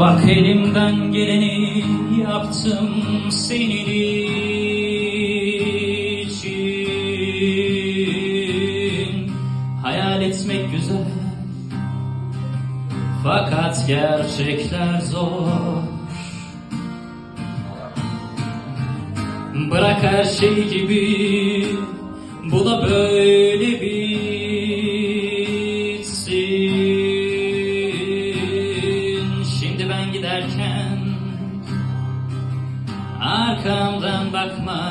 Bak elimden geleni yaptım senin için. Hayal etmek güzel Fakat gerçekler zor. Bırak her şey gibi Bu da böyle bitsin Arkamdan bakma.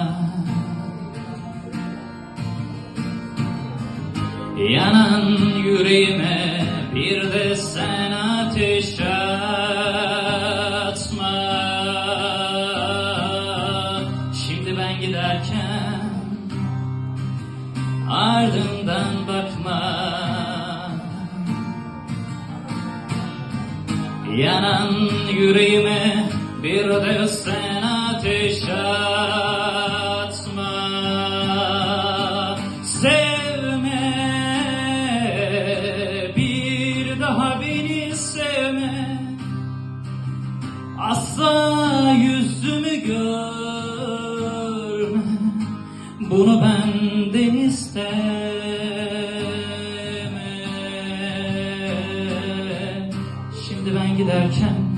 Yanan yüreğime bir de sen ateş atma Şimdi ben giderken ardından bakma. Yanan yüreğime bir de sen sevme. Asla yüzümü görme. Bunu benden isteme. Şimdi ben giderken